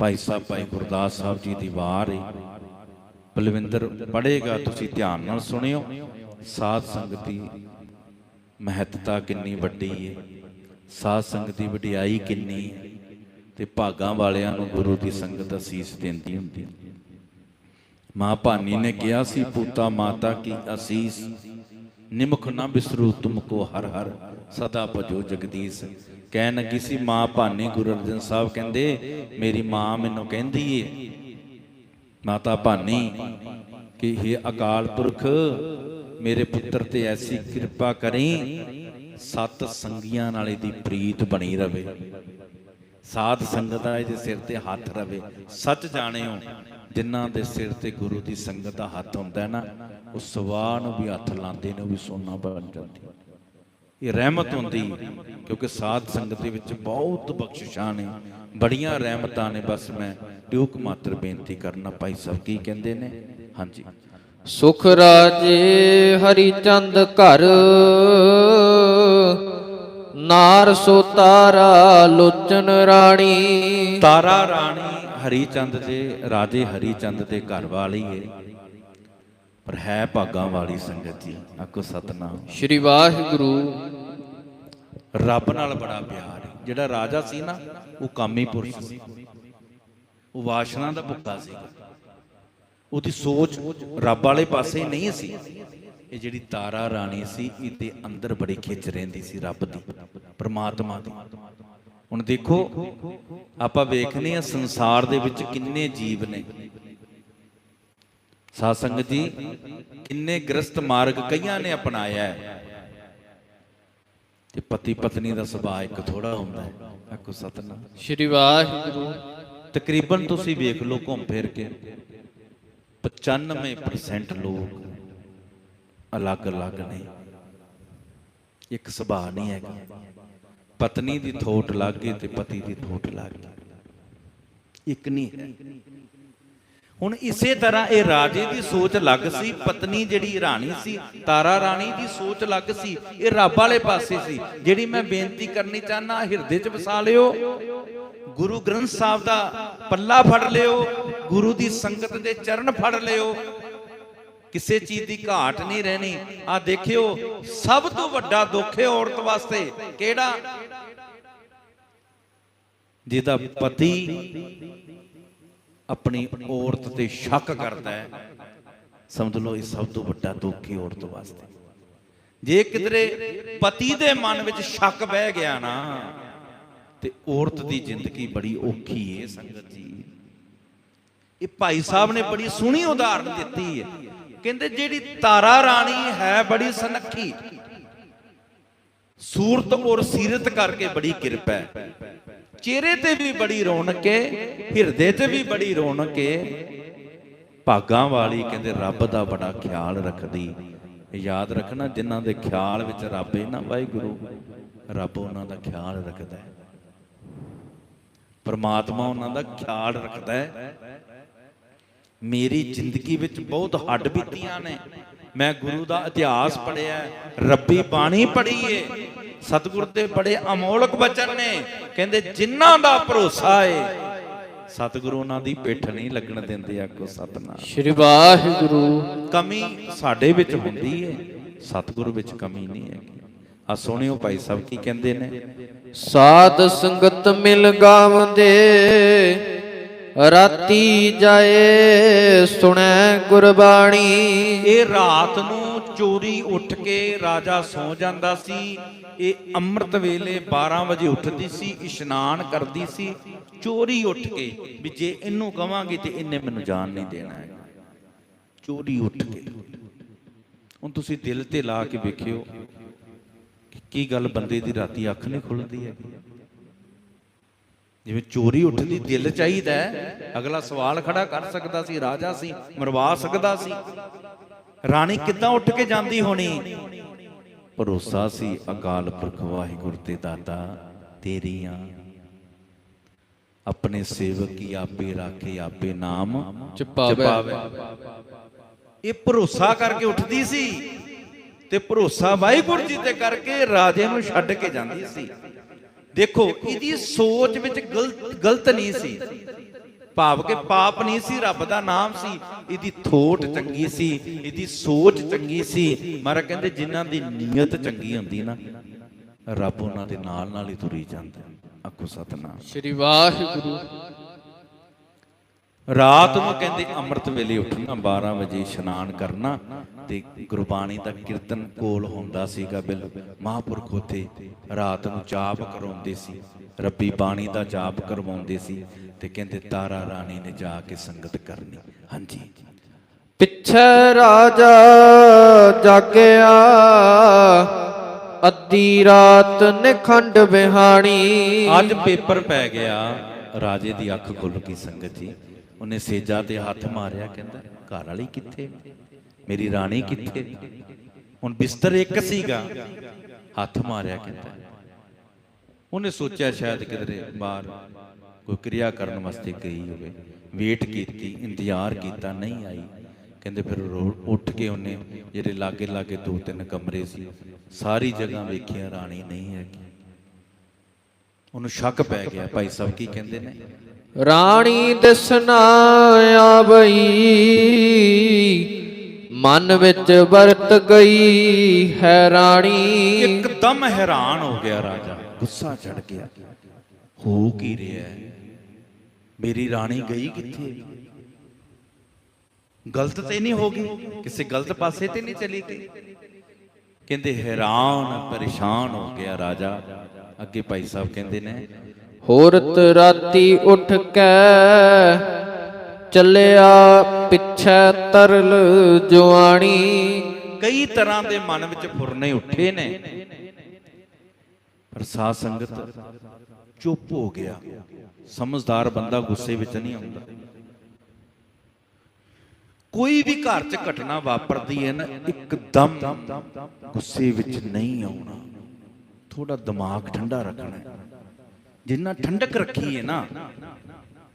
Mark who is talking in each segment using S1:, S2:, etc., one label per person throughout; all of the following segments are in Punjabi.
S1: ਭਾਈ ਸਾਹਿਬ, ਭਾਈ ਗੁਰਦਾਸ ਸਾਹਿਬ ਜੀ ਦੀ ਵਾਰ ਹੈ ਬਲਵਿੰਦਰ, ਪੜ੍ਹੇਗਾ, ਤੁਸੀਂ ਧਿਆਨ ਨਾਲ ਸੁਣਿਓ। ਸਾਧ ਸੰਗਤ ਦੀ ਮਹੱਤਤਾ ਕਿੰਨੀ ਵੱਡੀ ਹੈ ਸਾਧ ਸੰਗਤ ਦੀ ਵਡਿਆਈ ਕਿੰਨੀ ਹੈ ਤੇ ਭਾਗਾਂ ਵਾਲਿਆਂ ਨੂੰ ਗੁਰੂ ਦੀ ਸੰਗਤ ਅਸੀਸ ਦਿੰਦੀ ਹੁੰਦੀ ਮਾਂ ਭਾਨੀ ਨੇ ਕਿਹਾ ਸੀ, ਪੂਤਾ ਮਾਤਾ ਕੀ ਅਸੀਸ? ਨਿਮਖ ਨਾ ਬਿਸਰੂ ਤੁਮ ਕੋ ਹਰ ਹਰ ਸਦਾ ਭਜੋ ਜਗਦੀਸ਼। ਕਹਿਣ ਲੱਗੀ ਸੀ, ਮਾਂ ਭਾਨੀ ਗੁਰੂ ਅਰਜਨ ਸਾਹਿਬ ਕਹਿੰਦੇ, ਮੇਰੀ ਮਾਂ ਮੈਨੂੰ ਕਹਿੰਦੀ ਏ, ਮਾਤਾ ਭਾਨੀ, ਕਿ हे ਅਕਾਲ ਪੁਰਖ, ਮੇਰੇ ਪੁੱਤਰ ਤੇ ਐਸੀ ਕਿਰਪਾ ਕਰੀ, ਸਤ ਸੰਗੀਆਂ ਨਾਲ ਇਹਦੀ ਪ੍ਰੀਤ ਬਣੀ ਰਵੇ। ਸਾਧ ਸੰਗਤ ਦਾ ਇਹਦੇ ਸਿਰ ਤੇ ਹੱਥ ਰਵੇ। ਸੱਚ ਜਾਣਿਓ, ਜਿਨ੍ਹਾਂ ਦੇ ਸਿਰ ਤੇ ਗੁਰੂ ਦੀ ਸੰਗਤ ਦਾ ਹੱਥ ਹੁੰਦਾ ਨਾ, ਉਹ ਸਵਾਹ ਨੂੰ ਵੀ ਹੱਥ ਲਾਉਂਦੇ ਨੇ, ਉਹ ਵੀ ਸੋਨਾ ਬਣ ਜਾਂਦੀ ਇਹ ਰਹਿਮਤ ਹੁੰਦੀ ਕਿਉਂਕਿ ਸਾਧ ਸੰਗਤ ਦੇ ਵਿੱਚ ਬਹੁਤ ਬਖਸ਼ਿਸ਼ਾਂ ਨੇ ਬੜੀਆਂ ਰਹਿਮਤਾਂ ਨੇ। ਬਸ ਮੈਂ ਟਿਊਕ ਮਾਤਰ ਬੇਨਤੀ ਕਰਨਾ ਭਾਈ ਸਾਹਿਬ ਕੀ ਕਹਿੰਦੇ ਨੇ? ਹਾਂਜੀ।
S2: ਸੁਖ ਰਾਜੇ ਹਰੀ ਚੰਦ ਘਰ ਨਾਰ ਸੋ ਤਾਰਾ ਲੋਚਨ ਰਾਣੀ।
S1: ਤਾਰਾ ਰਾਣੀ ਹਰੀ ਚੰਦ ਦੇ ਰਾਜੇ ਹਰੀ ਚੰਦ ਦੇ ਘਰ ਵਾਲੀ ਏ। ਪਰ ਹੈ ਭਾਗਾਂ ਵਾਲੀ ਸੰਗਤ ਜੀ ਆਕੋ ਸਤਨਾਮ।
S2: ਸ਼੍ਰੀ ਵਾਹਿਗੁਰੂ।
S1: ਰੱਬ ਨਾਲ ਬੜਾ ਪਿਆਰ ਹੈ ਜਿਹੜਾ ਰਾਜਾ ਸੀ ਨਾ ਉਹ ਕਾਮੀ ਪੁਰਸ਼ ਸੀ। ਉਹ ਵਾਸ਼ਨਾ ਦਾ ਭੁੱਖਾ ਸੀ। ਉਹਦੀ ਸੋਚ ਰੱਬ ਵਾਲੇ ਪਾਸੇ ਨਹੀਂ ਸੀ। ਇਹ ਜਿਹੜੀ ਤਾਰਾ ਰਾਣੀ ਸੀ ਇਹਦੇ ਅੰਦਰ ਬੜੀ ਖਿੱਚ ਰਹਿੰਦੀ ਸੀ ਰੱਬ ਦੀ ਪ੍ਰਮਾਤਮਾ ਦੀ। ਹੁਣ ਦੇਖੋ ਆਪਾਂ ਵੇਖਨੇ ਆ ਸੰਸਾਰ ਦੇ ਵਿੱਚ ਕਿੰਨੇ ਜੀਵ ਨੇ। ਸਾਧ ਸੰਗਤ ਜੀ ਕਿੰਨੇ ਗ੍ਰਸਤ ਮਾਰਗ ਕਈਆਂ ਨੇ ਅਪਣਾਇਆ ਹੈ। ਤੇ ਪਤੀ ਪਤਨੀ ਦਾ ਸੁਭਾਅ ਇੱਕ ਥੋੜਾ ਹੁੰਦਾ ਹੈ। ਆਖੋ ਸਤਨਾਮ।
S2: ਸ਼੍ਰੀ ਵਾਹਿਗੁਰੂ।
S1: ਤਕਰੀਬਨ ਤੁਸੀਂ ਵੇਖ ਲਓ ਘੁੰਮ ਫਿਰ ਕੇ 95% ਲੋਕ ਅਲੱਗ-ਅਲੱਗ ਨੇ। ਇੱਕ ਸੁਭਾਅ ਨਹੀਂ ਹੈਗਾ। ਪਤਨੀ ਦੀ ਥੋਟ ਲੱਗ ਗਈ ਤੇ ਪਤੀ ਦੀ ਥੋਟ ਲੱਗ ਗਈ। ਇੱਕ ਨਹੀਂ। ਹੈ ਹੁਣ ਇਸੇ ਤਰ੍ਹਾਂ ਇਹ ਰਾਜੇ ਦੀ ਸੋਚ ਲੱਗ ਸੀ, ਪਤਨੀ ਜਿਹੜੀ ਰਾਣੀ ਸੀ, ਤਾਰਾ ਰਾਣੀ ਦੀ ਸੋਚ ਲੱਗ ਸੀ, ਇਹ ਰੱਬ ਵਾਲੇ ਪਾਸੇ ਸੀ। ਜਿਹੜੀ ਮੈਂ ਬੇਨਤੀ ਕਰਨੀ ਚਾਹਨਾ ਹਿਰਦੇ 'ਚ ਵਸਾ ਲਿਓ। ਗੁਰੂ ਗ੍ਰੰਥ ਸਾਹਿਬ ਦਾ ਪੱਲਾ ਫੜ ਲਿਓ, ਗੁਰੂ ਦੀ ਸੰਗਤ ਦੇ ਚਰਨ ਫੜ ਲਿਓ। ਕਿਸੇ ਚੀਜ਼ ਦੀ ਘਾਟ ਨਹੀਂ ਰਹਿਣੀ। ਆ ਦੇਖਿਓ, ਸਭ ਤੋਂ ਵੱਡਾ ਦੁੱਖ ਹੈ ਔਰਤ ਵਾਸਤੇ। ਕਿਹੜਾ? ਜਿਹਦਾ ਪਤੀ ਆਪਣੀ ਔਰਤ ਤੇ ਸ਼ੱਕ ਕਰਦਾ ਹੈ। ਸਮਝ ਲਓ, ਇਹ ਸਭ ਤੋਂ ਵੱਡਾ ਦੁੱਖ ਹੈ ਔਰਤ ਵਾਸਤੇ। ਜੇ ਕਿਧਰੇ ਪਤੀ ਦੇ ਮਨ ਵਿੱਚ ਸ਼ੱਕ ਬਹਿ ਗਿਆ ਨਾ, ਤੇ ਔਰਤ ਦੀ ਜ਼ਿੰਦਗੀ ਬੜੀ ਔਖੀ ਹੈ ਸੰਗਤ ਜੀ। ਇਹ ਭਾਈ ਸਾਹਿਬ ਨੇ ਬੜੀ ਸੋਹਣੀ ਉਦਾਹਰਨ ਦਿੱਤੀ ਹੈ ਕਹਿੰਦੇ, ਜਿਹੜੀ ਤਾਰਾ ਰਾਣੀ ਹੈ ਬੜੀ ਸਨੱਖੀ। ਸੂਰਤ ਔਰ ਸੀਰਤ ਕਰਕੇ ਬੜੀ ਕਿਰਪਾ ਹੈ। ਚਿਹਰੇ ਤੇ ਵੀ ਬੜੀ ਰੌਣਕ ਹੈ ਹਿਰਦੇ ਤੇ ਵੀ ਬੜੀ ਰੌਣਕ ਹੈ ਭਾਗਾਂ ਵਾਲੀ ਕਹਿੰਦੇ ਰੱਬ ਦਾ ਬੜਾ ਖਿਆਲ ਰੱਖਦੀ। ਯਾਦ ਰੱਖਣਾ ਜਿਨ੍ਹਾਂ ਦੇ ਖਿਆਲ ਵਿੱਚ ਰੱਬ ਹੈ ਨਾ, ਵਾਹਿਗੁਰੂ, ਰੱਬ ਉਹਨਾਂ ਦਾ ਖਿਆਲ ਰੱਖਦਾ ਹੈ ਪਰਮਾਤਮਾ ਉਹਨਾਂ ਦਾ ਖਿਆਲ ਰੱਖਦਾ ਹੈ ਮੇਰੀ ਜ਼ਿੰਦਗੀ ਵਿੱਚ ਬਹੁਤ ਹੱਡ ਬੀਤੀਆਂ ਨੇ। ਮੈਂ ਗੁਰੂ ਦਾ ਇਤਿਹਾਸ ਪੜਿਆ ਰੱਬੀ ਬਾਣੀ ਪੜ੍ਹੀ ਏ। ਸਤਿਗੁਰ ਦੇ ਬੜੇ ਅਮੋਲਕ ਬਚਨ ਨੇ। ਕਹਿੰਦੇ ਜਿਨ੍ਹਾਂ ਦਾ ਭਰੋਸਾ ਏ ਸਤਿਗੁਰੂ ਉਹਨਾਂ ਦੀ ਪਿੱਠ ਨਹੀਂ ਲੱਗਣ ਦਿੰਦੇ ਆਕੋ ਸਤਨਾਮ।
S2: ਸ਼੍ਰੀ ਵਾਹਿਗੁਰੂ।
S1: ਕਮੀ ਸਾਡੇ ਵਿੱਚ ਹੁੰਦੀ ਏ ਸਤਿਗੁਰੂ ਵਿੱਚ ਕਮੀ ਨਹੀਂ ਹੈਗੀ। ਆ ਸੁਣਿਓ ਭਾਈ ਸਾਹਿਬ ਕੀ ਕਹਿੰਦੇ ਨੇ।
S2: ਸਾਧ ਸੰਗਤ ਮਿਲ ਗਾਵਦੇ ਰਾਤੀ ਜਾਏ ਸੁਣੈ ਗੁਰਬਾਣੀ।
S1: ਇਹ ਰਾਤ ਨੂੰ ਚੋਰੀ ਉੱਠ ਕੇ ਰਾਜਾ ਸੌ ਜਾਂਦਾ ਸੀ। ਇਹ ਅੰਮ੍ਰਿਤ ਵੇਲੇ 12 ਵਜੇ ਉੱਠਦੀ ਸੀ, ਇਸ਼ਨਾਨ ਕਰਦੀ ਸੀ, ਚੋਰੀ ਉੱਠ ਕੇ ਵੀ ਜੇ ਇਹਨੂੰ ਕਵਾਂਗੇ ਤੇ ਇਹਨੇ ਮੈਨੂੰ ਜਾਣ ਨਹੀਂ ਦੇਣਾ ਹੈ ਚੋਰੀ ਉੱਠ ਕੇ। ਹੁਣ ਤੁਸੀਂ ਦਿਲ ਤੇ ਲਾ ਕੇ ਵੇਖਿਓ ਕੀ ਗੱਲ ਬੰਦੇ ਦੀ ਰਾਤੀ ਅੱਖ ਨਹੀਂ ਖੁੱਲਦੀ ਹੈ ਜਿਵੇਂ ਚੋਰੀ ਉੱਠਦੀ ਦਿਲ ਚਾਹੀਦਾ ਅਗਲਾ ਸਵਾਲ ਖੜਾ ਕਰ ਸਕਦਾ ਸੀ, ਰਾਜਾ ਸੀ, ਮਰਵਾ ਸਕਦਾ ਸੀ। ਰਾਣੀ ਕਿੱਦਾਂ ਉੱਠ ਕੇ ਜਾਂਦੀ ਹੋਣੀ? ਭਰੋਸਾ ਸੀ ਅਕਾਲ ਪੁਰਖ ਵਾਹਿਗੁਰੂ ਤੇ ਦਾਤਾ ਤੇਰੀਆਂ। ਆਪਣੇ ਸੇਵਕ ਕੀ ਆਪੇ ਰਾਖੇ ਆਪੇ ਨਾਮ
S2: ਚਪਾਵੇ
S1: ਇਹ ਭਰੋਸਾ ਕਰਕੇ ਉੱਠਦੀ ਸੀ ਤੇ ਭਰੋਸਾ ਵਾਹਿਗੁਰੂ ਜੀ ਤੇ ਕਰਕੇ ਰਾਜੇ ਨੂੰ ਛੱਡ ਕੇ ਜਾਂਦੀ ਸੀ। ਦੇਖੋ ਇਹਦੀ ਸੋਚ ਵਿੱਚ ਗਲਤ ਗਲਤ ਨਹੀਂ ਸੀ। ਭਾਵ ਕਿ ਪਾਪ ਨਹੀਂ ਸੀ, ਰੱਬ ਦਾ ਨਾਮ ਸੀ। ਇਹਦੀ ਥੋਟ ਚੰਗੀ ਸੀ, ਇਹਦੀ ਸੋਚ ਚੰਗੀ ਸੀ। ਮਹਾਰਾਜ ਕਹਿੰਦੇ, ਜਿਨ੍ਹਾਂ ਦੀ ਨੀਅਤ ਚੰਗੀ ਹੁੰਦੀ ਨਾ, ਰੱਬ ਉਹਨਾਂ ਦੇ ਨਾਲ ਨਾਲ ਹੀ ਤੁਰੀ ਜਾਂਦਾ। ਆਖੋ ਸਤਨਾਮ।
S2: ਸ੍ਰੀ ਵਾਹਿਗੁਰੂ।
S1: ਰਾਤ ਨੂੰ ਕਹਿੰਦੇ ਅੰਮ੍ਰਿਤ ਵੇਲੇ ਉੱਠਣਾ 12 ਵਜੇ ਇਸ਼ਨਾਨ ਕਰਨਾ। ਤੇ ਗੁਰਬਾਣੀ ਦਾ ਕੀਰਤਨ ਕੋਲ ਹੁੰਦਾ ਸੀਗਾ ਬਿਲ। ਮਹਾਂਪੁਰਖ ਉਥੇ ਰਾਤ ਨੂੰ ਜਾਪ ਕਰਾਉਂਦੇ ਸੀ ਰੱਬੀ ਬਾਣੀ ਦਾ ਜਾਪ ਕਰਵਾਉਂਦੇ ਸੀ ਤੇ ਕਹਿੰਦੇ ਤਾਰਾ ਰਾਣੀ ਨੇ ਜਾ ਕੇ ਸੰਗਤ ਕਰਨੀ। ਹਾਂਜੀ।
S2: ਪਿੱਛੇ ਰਾਜਾ ਜਾਗਿਆ ਅੱਧੀ ਰਾਤ ਨਿਖੰਡ ਬਿਹਾਣੀ
S1: ਅੱਜ ਪੇਪਰ ਪੈ ਗਿਆ ਰਾਜੇ ਦੀ ਅੱਖ ਖੁੱਲ ਗਈ ਸੰਗਤ ਜੀ। ਉਹਨੇ ਸੇਜਾ ਤੇ ਹੱਥ ਮਾਰਿਆ, ਕਹਿੰਦਾ, ਘਰ ਵਾਲੀ ਕਿੱਥੇ? ਮੇਰੀ ਰਾਣੀ ਕਿੱਥੇ? ਹੁਣ ਬਿਸਤਰ ਇੱਕ ਸੀਗਾ। ਹੱਥ ਮਾਰਿਆ, ਕਹਿੰਦਾ। ਉਹਨੇ ਸੋਚਿਆ ਸ਼ਾਇਦ ਕਿਧਰੇ ਬਾਹਰ ਕੋਈ ਕਿਰਿਆ ਕਰਨ ਵਾਸਤੇ ਗਈ ਹੋਵੇ। ਵੇਟ ਕੀਤੀ, ਇੰਤਜ਼ਾਰ ਕੀਤਾ, ਨਹੀਂ ਆਈ। ਕਹਿੰਦੇ ਫਿਰ ਉੱਠ ਕੇ ਉਹਨੇ ਜਿਹੜੇ ਲਾਗੇ ਲਾਗੇ ਦੋ ਤਿੰਨ ਕਮਰੇ ਸੀ, ਸਾਰੀ ਜਗ੍ਹਾ ਵੇਖਿਆ, ਰਾਣੀ ਨਹੀਂ ਹੈਗੀ। ਉਹਨੂੰ ਸ਼ੱਕ ਪੈ ਗਿਆ, ਭਾਈ ਸਾਹਿਬ ਕੀ ਕਹਿੰਦੇ ਨੇ?
S2: ਰਾਣੀ ਦਿਸਣਾ ਆਵਈ ਮਨ ਵਿੱਚ ਵਰਤ ਗਈ ਹੈ ਰਾਣੀ।
S1: ਇੱਕਦਮ ਹੈਰਾਨ ਹੋ ਗਿਆ ਰਾਜਾ, ਗੁੱਸਾ ਚੜ ਗਿਆ। ਹੋ ਕੀ ਰਿਹਾ ਹੈ? ਮੇਰੀ ਰਾਣੀ ਗਈ ਕਿੱਥੇ? ਗਲਤ ਤੇ ਨਹੀਂ ਹੋ ਗਈ, ਕਿਸੇ ਗਲਤ ਪਾਸੇ ਤੇ ਨਹੀਂ ਚਲੀ ਗਈ। ਕਹਿੰਦੇ ਹੈਰਾਨ, ਪਰੇਸ਼ਾਨ ਹੋ ਗਿਆ ਰਾਜਾ। ਅੱਗੇ ਭਾਈ ਸਾਹਿਬ ਕਹਿੰਦੇ ਨੇ
S2: ਹੋਰਤ ਰਾਤੀ ਉੱਠ ਕੇ ਚੱਲਿਆ ਪਿੱਛੇ ਤਰਲ ਜਵਾਨੀ
S1: ਕਈ ਤਰ੍ਹਾਂ ਦੇ ਮਨ ਵਿੱਚ ਫੁਰਨੇ ਉੱਠੇ ਨੇ, ਪਰ ਸਾਧ ਸੰਗਤ ਚੁੱਪ ਹੋ ਗਿਆ। ਸਮਝਦਾਰ ਬੰਦਾ ਗੁੱਸੇ ਵਿੱਚ ਨਹੀਂ ਆਉਂਦਾ। ਕੋਈ ਵੀ ਘਰ 'ਚ ਘਟਨਾ ਵਾਪਰਦੀ ਹੈ ਨਾ, ਇੱਕਦਮ ਗੁੱਸੇ ਵਿੱਚ ਨਹੀਂ ਆਉਣਾ। ਥੋੜਾ ਦਿਮਾਗ ਠੰਡਾ ਰੱਖਣਾ ਹੈ। ਜਿੰਨਾ ਠੰਡਕ ਰੱਖੀ ਹੈ ਨਾ,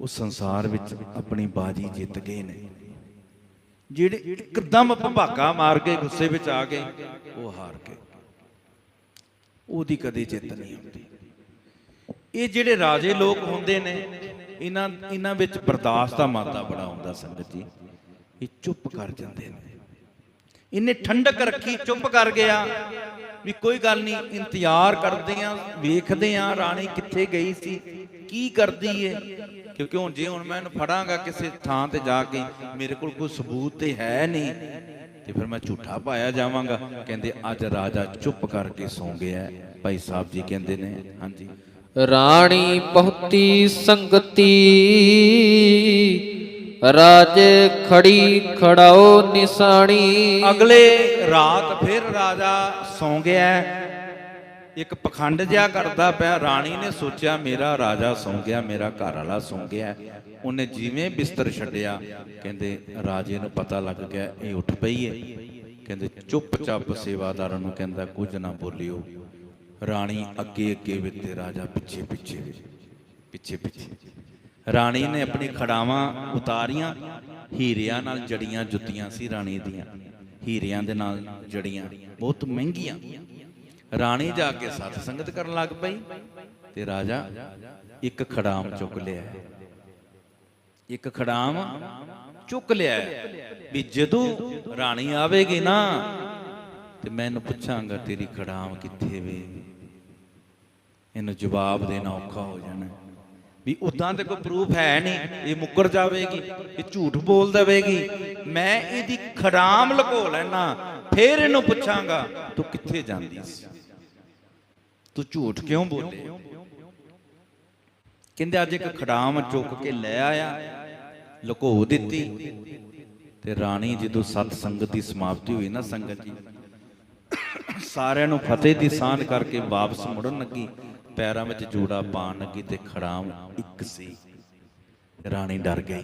S1: ਉਹ ਸੰਸਾਰ ਵਿੱਚ ਆਪਣੀ ਬਾਜੀ ਜਿੱਤ ਗਏ ਨੇ। ਜਿਹੜੇ ਇੱਕਦਮ ਭੰਭਾਗਾ ਮਾਰ ਕੇ ਗੁੱਸੇ ਵਿੱਚ ਆ ਗਏ, ਉਹ ਹਾਰ ਗਏ। ਉਹਦੀ ਕਦੇ ਜਿੱਤ ਨਹੀਂ ਹੁੰਦੀ। ਇਹ ਜਿਹੜੇ ਰਾਜੇ ਲੋਕ ਹੁੰਦੇ ਨੇ, ਇਹਨਾਂ ਇਹਨਾਂ ਵਿੱਚ ਬਰਦਾਸ਼ਤ ਦਾ ਮਾਦਾ ਬੜਾ ਹੁੰਦਾ ਸੰਗਤ ਜੀ। ਇਹ ਚੁੱਪ ਕਰ ਜਾਂਦੇ ਨੇ। ਇਹਨੇ ਠੰਡਕ ਰੱਖੀ, ਚੁੱਪ ਕਰ ਗਿਆ। ਵੀ ਕੋਈ ਗੱਲ ਨਹੀਂ, ਇੰਤਜ਼ਾਰ ਕਰਦੇ ਆ, ਵੇਖਦੇ ਆ ਰਾਣੀ ਕਿੱਥੇ ਗਈ ਸੀ, ਕੀ ਕਰਦੀ ਏ? ਕਿਉਂਕਿ ਹੁਣ ਜੇ ਹੁਣ ਮੈਂ ਇਹਨੂੰ ਫੜਾਂਗਾ ਕਿਸੇ ਥਾਂ ਤੇ ਜਾ ਕੇ, ਮੇਰੇ ਕੋਲ ਕੋਈ ਸਬੂਤ ਤੇ ਹੈ ਨਹੀਂ, ਤੇ ਫਿਰ ਮੈਂ ਝੂਠਾ ਪਾਇਆ ਜਾਵਾਂਗਾ। ਕਹਿੰਦੇ, ਅੱਜ ਰਾਜਾ ਚੁੱਪ ਕਰਕੇ ਸੌਂ ਗਿਆ ਭਾਈ ਸਾਹਿਬ ਜੀ ਕਹਿੰਦੇ ਨੇ, ਹਾਂਜੀ।
S2: ਰਾਣੀ ਬਹੁਤੀ ਸੰਗਤੀ ਰਾਜੇ ਖੜੀ ਖੜਾਓ ਨਿਸ਼ਾਨੀ
S1: ਅਗਲੇ ਰਾਤ ਫਿਰ ਰਾਜਾ ਸੌਂ ਗਿਆ। ਇੱਕ ਪਖੰਡ ਜਿਹਾ ਕਰਦਾ ਪਿਆ। ਰਾਣੀ ਨੇ ਸੋਚਿਆ, ਮੇਰਾ ਰਾਜਾ ਸੌਂ ਗਿਆ, ਮੇਰਾ ਘਰ ਵਾਲਾ ਸੌਂ ਗਿਆ। ਉਹਨੇ ਜਿਵੇਂ ਬਿਸਤਰ ਛੱਡਿਆ, ਕਹਿੰਦੇ, ਰਾਜੇ ਨੂੰ ਪਤਾ ਲੱਗ ਗਿਆ, ਇਹ ਉੱਠ ਪਈ ਏ ਕਹਿੰਦੇ, ਚੁੱਪਚਾਪ ਸੇਵਾਦਾਰਾਂ ਨੂੰ ਕਹਿੰਦਾ, ਕੁਝ ਨਾ ਬੋਲਿਓ। ਰਾਣੀ ਅੱਗੇ ਅੱਗੇ ਵੇ ਤੇ ਰਾਜਾ ਪਿੱਛੇ ਪਿੱਛੇ ਪਿੱਛੇ ਪਿੱਛੇ ਰਾਣੀ ਨੇ ਆਪਣੀ ਖੜਾਵਾਂ ਉਤਾਰੀਆਂ, ਹੀਰਿਆਂ ਨਾਲ ਜੜੀਆਂ ਜੁੱਤੀਆਂ ਸੀ ਰਾਣੀ ਦੀਆਂ। ਹੀਰਿਆਂ ਦੇ ਨਾਲ ਜੜੀਆਂ ਬਹੁਤ ਮਹਿੰਗੀਆਂ। ਰਾਣੀ ਜਾ ਕੇ ਸਤ ਸੰਗਤ ਕਰਨ ਲੱਗ ਪਈ ਤੇ ਰਾਜਾ ਇੱਕ ਖੜਾਮ ਚੁੱਕ ਲਿਆ। ਇੱਕ ਖੜਾਮ ਚੁੱਕ ਲਿਆ ਵੀ ਜਦੋਂ ਰਾਣੀ ਆਵੇਗੀ ਨਾ ਤੇ ਮੈਂ ਇਹਨੂੰ ਪੁੱਛਾਂਗਾ, ਤੇਰੀ ਖੜਾਮ ਕਿੱਥੇ ਵੇ? ਇਹਨੂੰ ਜਵਾਬ ਦੇਣਾ ਔਖਾ ਹੋ ਜਾਣਾ। ਵੀ ਉਦਾਂ ਤੇ ਕੋਈ ਪ੍ਰੂਫ ਹੈ ਨਹੀਂ, ਇਹ ਮੁੱਕਰ ਜਾਵੇਗੀ, ਇਹ ਝੂਠ ਬੋਲ ਦੇਵੇਗੀ। ਮੈਂ ਇਹਦੀ ਖੜਾਮ ਲੁਕੋ ਲੈਣਾ ਫੇਰ ਇਹਨੂੰ ਪੁੱਛਾਂਗਾ, ਤੂੰ ਕਿੱਥੇ ਜਾਂਦੀ ਸੀ? ਤੂੰ ਝੂਠ ਕਿਉਂ ਬੋਲੇ? ਕਹਿੰਦੇ, ਅੱਜ ਇੱਕ ਖੜਾਮ ਚੁੱਕ ਕੇ ਲੈ ਆਇਆ, ਲੁਕੋ ਦਿੱਤੀ ਤੇ ਰਾਣੀ ਜਦੋਂ ਸਤ ਸੰਗਤ ਦੀ ਸਮਾਪਤੀ ਹੋਈ ਨਾ ਸੰਗਤ ਜੀ, ਸਾਰਿਆਂ ਨੂੰ ਫਤਿਹ ਦੀ ਸਾਂਝ ਕਰਕੇ ਵਾਪਸ ਮੁੜਨ ਲੱਗੀ। ਪੈਰਾਂ ਵਿੱਚ ਜੂੜਾ ਪਾਣ ਲੱਗੀ ਤੇ ਖੜਾਮ ਇੱਕ ਸੀ। ਰਾਣੀ ਡਰ ਗਈ।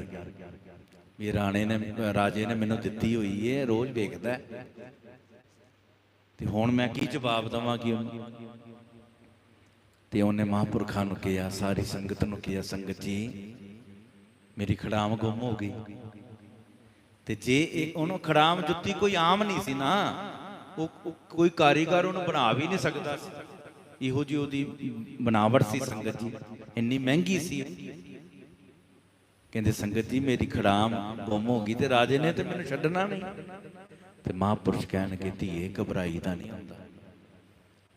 S1: ਵੀ ਰਾਣੇ ਨੇ, ਰਾਜੇ ਨੇ ਮੈਨੂੰ ਦਿੱਤੀ ਹੋਈ ਏ, ਰੋਜ਼ ਵੇਖਦਾ ਤੇ ਹੁਣ ਮੈਂ ਕੀ ਜਵਾਬ ਦਵਾਂਗੀ ਉਹਨੂੰ? ਤੇ ਉਹਨੇ ਮਹਾਂਪੁਰਖਾਂ ਨੂੰ ਕਿਹਾ, ਸਾਰੀ ਸੰਗਤ ਨੂੰ ਕਿਹਾ, ਸੰਗਤ ਜੀ, ਮੇਰੀ ਖੜਾਮ ਗੁੰਮ ਹੋ ਗਈ। ਤੇ ਜੇ ਇਹ ਉਹਨੂੰ ਖੜਾਮ ਜੁੱਤੀ ਕੋਈ ਆਮ ਨਹੀਂ ਸੀ ਨਾ, ਉਹ ਉਹ ਕੋਈ ਕਾਰੀਗਰ ਉਹਨੂੰ ਬਣਾ ਵੀ ਨਹੀਂ ਸਕਦਾ ਸੀ। ਇਹੋ ਜੀ ਉਹਦੀ ਬਣਾਵਟ ਸੀ ਸੰਗਤ ਜੀ ਇੰਨੀ ਮਹਿੰਗੀ ਸੀ। ਕਹਿੰਦੇ, ਸੰਗਤ ਜੀ, ਮੇਰੀ ਖੜਾਮ ਗੁੰਮ ਹੋ ਗਈ ਤੇ ਰਾਜੇ ਨੇ ਤੇ ਮੈਨੂੰ ਛੱਡਣਾ ਨਹੀਂ। ਤੇ ਮਹਾਂਪੁਰਸ਼ ਕਹਿਣਗੇ, ਧੀਏ, ਘਬਰਾਈ ਦਾ ਨਹੀਂ ਹੁੰਦਾ।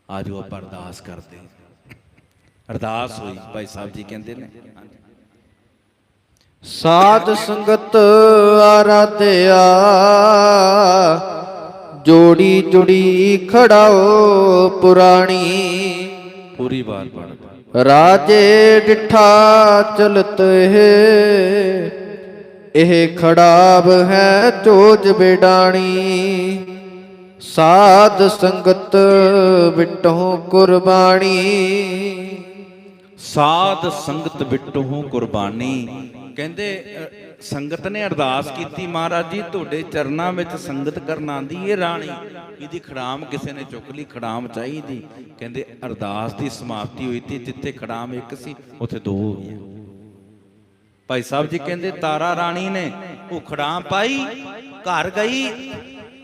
S1: ਆਜੋ ਆਪਾਂ ਅਰਦਾਸ ਕਰਦੇ ਹਾਂ। ਅਰਦਾਸ ਹੋਈ, ਭਾਈ ਸਾਹਿਬ ਜੀ ਕਹਿੰਦੇ ਨੇ।
S2: ਸਾਧ ਸੰਗਤ ਆਰਾਧਿਆ ਜੋੜੀ ਜੁੜੀ ਖੜਾਓ ਪੁਰਾਣੀ।
S1: ਪੂਰੀ ਵਾਰ ਪੜ੍ਹ
S2: ਰਾਜੇ ਡਿਠਾ ਚਲਤ ਹੈ ਇਹ ਖੜਾਬ ਹੈ ਚੋਜ ਬਿਡਾਣੀ। ਸਾਧ ਸੰਗਤ ਬਿਟੋ ਕੁਰਬਾਨੀ
S1: ਸਾਧ ਸੰਗਤ ਬਿਟੂ ਕੁਰਬਾਨੀ ਕਹਿੰਦੇ ਸੰਗਤ ਨੇ ਅਰਦਾਸ ਕੀਤੀ, ਮਹਾਰਾਜ ਜੀ, ਤੁਹਾਡੇ ਚਰਨਾਂ ਵਿੱਚ ਸੰਗਤ ਕਰਨ ਆਂਦੀ ਇਹ ਰਾਣੀ। ਇਹਦੀ ਖੜਾਮ ਕਿਸੇ ਨੇ ਚੁੱਕ ਲਈ, ਖੜਾਮ ਚਾਹੀਦੀ। ਕਹਿੰਦੇ, ਅਰਦਾਸ ਦੀ ਸਮਾਪਤੀ ਹੋਈ ਤੇ, ਜਿੱਥੇ ਖੜਾਮ ਇੱਕ ਸੀ, ਉੱਥੇ ਦੋ ਹੋ ਗਈਆਂ ਭਾਈ ਸਾਹਿਬ ਜੀ ਕਹਿੰਦੇ, ਤਾਰਾ ਰਾਣੀ ਨੇ, ਉਹ ਖੜਾਮ ਪਾਈ, ਘਰ ਗਈ,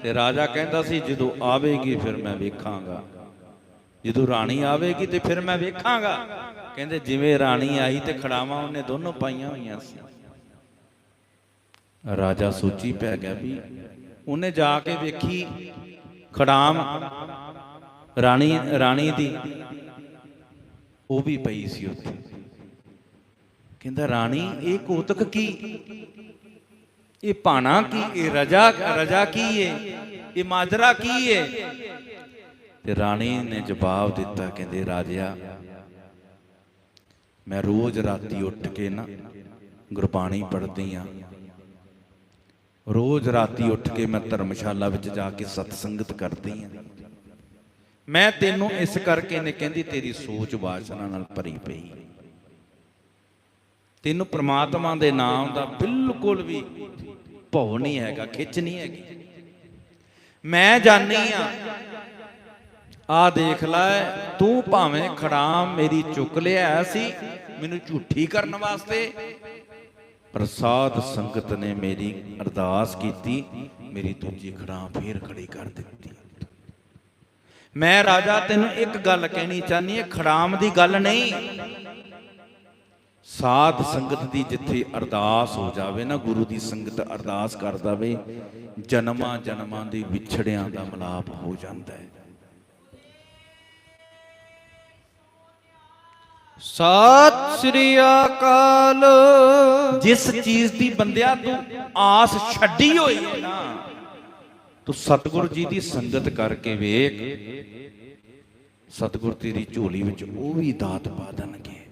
S1: ਤੇ ਰਾਜਾ ਕਹਿੰਦਾ ਸੀ, ਜਦੋਂ ਆਵੇਗੀ, ਫਿਰ ਮੈਂ ਵੇਖਾਂਗਾ। ਜਦੋਂ ਰਾਣੀ ਆਵੇਗੀ, ਤੇ ਫਿਰ ਮੈਂ ਵੇਖਾਂਗਾ। ਕਹਿੰਦੇ, ਜਿਵੇਂ ਰਾਣੀ ਆਈ ਤੇ ਖੜਾਵਾਂ ਉਹਨੇ ਦੋਨੋਂ ਪਾਈਆਂ ਹੋਈਆਂ ਸੀ। ਰਾਜਾ ਸੋਚੀ ਪੈ ਗਿਆ ਵੀ ਉਹਨੇ ਜਾ ਕੇ ਵੇਖੀ ਖੜਾਮ ਰਾਣੀ ਰਾਣੀ ਦੀ ਉਹ ਵੀ ਪਈ ਸੀ ਉੱਥੇ। ਕਹਿੰਦਾ, ਰਾਣੀ, ਇਹ ਕੋਤਕ ਕੀ? ਇਹ ਭਾਣਾ ਕੀ? ਇਹ ਰਜਾ ਰਜਾ ਕੀ ਏ? ਇਹ ਮਾਜਰਾ ਕੀ ਏ? ਤੇ ਰਾਣੀ ਨੇ ਜਵਾਬ ਦਿੱਤਾ, ਕਹਿੰਦੇ, ਰਾਜਿਆ, ਮੈਂ ਰੋਜ਼ ਰਾਤੀ ਉੱਠ ਕੇ ਨਾ ਗੁਰਬਾਣੀ ਪੜ੍ਹਦੀ ਆ। ਰੋਜ਼ ਰਾਤੀ ਉੱਠ ਕੇ ਮੈਂ ਧਰਮਸ਼ਾਲਾ ਵਿੱਚ ਜਾ ਕੇ ਸਤਸੰਗਤ ਕਰਦੀ ਹਾਂ। ਮੈਂ ਤੈਨੂੰ ਇਸ ਕਰਕੇ ਨੇ ਕਹਿੰਦੀ, ਤੇਰੀ ਸੋਚ ਵਾਸਨਾ ਨਾਲ ਭਰੀ ਪਈ। ਤੈਨੂੰ ਪ੍ਰਮਾਤਮਾ ਦੇ ਨਾਮ ਦਾ ਬਿਲਕੁਲ ਵੀ ਭਉ ਨਹੀਂ ਹੈਗਾ, ਖਿੱਚ ਨਹੀਂ ਹੈਗੀ। ਮੈਂ ਜਾਣੀ ਆ ਆ ਦੇਖ ਲੈ, ਤੂੰ ਭਾਵੇਂ ਖੜਾਮ ਮੇਰੀ ਚੁੱਕ ਲਿਆ ਸੀ, ਮੈਨੂੰ ਝੂਠੀ ਕਰਨ ਵਾਸਤੇ ਪ੍ਰਸਾਦ ਸੰਗਤ ਨੇ ਮੇਰੀ ਅਰਦਾਸ ਕੀਤੀ, ਮੇਰੀ ਦੂਜੀ ਖੜਾਮ ਫੇਰ ਖੜੀ ਕਰ ਦਿੱਤੀ। ਮੈਂ ਰਾਜਾ, ਤੈਨੂੰ ਇੱਕ ਗੱਲ ਕਹਿਣੀ ਚਾਹਨੀ ਹੈ, ਖੜਾਮ ਦੀ ਗੱਲ ਨਹੀਂ। ਸਾਧ ਸੰਗਤ ਦੀ ਜਿੱਥੇ ਅਰਦਾਸ ਹੋ ਜਾਵੇ ਨਾ, ਗੁਰੂ ਦੀ ਸੰਗਤ ਅਰਦਾਸ ਕਰ ਦਵੇ ਜਨਮਾਂ ਜਨਮਾਂ ਦੇ ਵਿਛੜਿਆਂ ਦਾ ਮਲਾਪ ਹੋ ਜਾਂਦਾ ਹੈ।
S2: ਸਤਿ ਸ੍ਰੀ ਅਕਾਲ।
S1: ਜਿਸ ਚੀਜ਼ ਦੀ ਬੰਦਿਆ ਤੂੰ ਆਸ ਛੱਡੀ ਹੋਈ ਹੈ ਨਾ, ਤੂੰ ਸਤਿਗੁਰੂ ਜੀ ਦੀ ਸੰਗਤ ਕਰਕੇ ਵੇਖ। ਸਤਿਗੁਰ ਤੇਰੀ ਝੋਲੀ ਵਿੱਚ ਉਹ ਵੀ ਦਾਤ ਪਾ ਦੇਣਗੇ।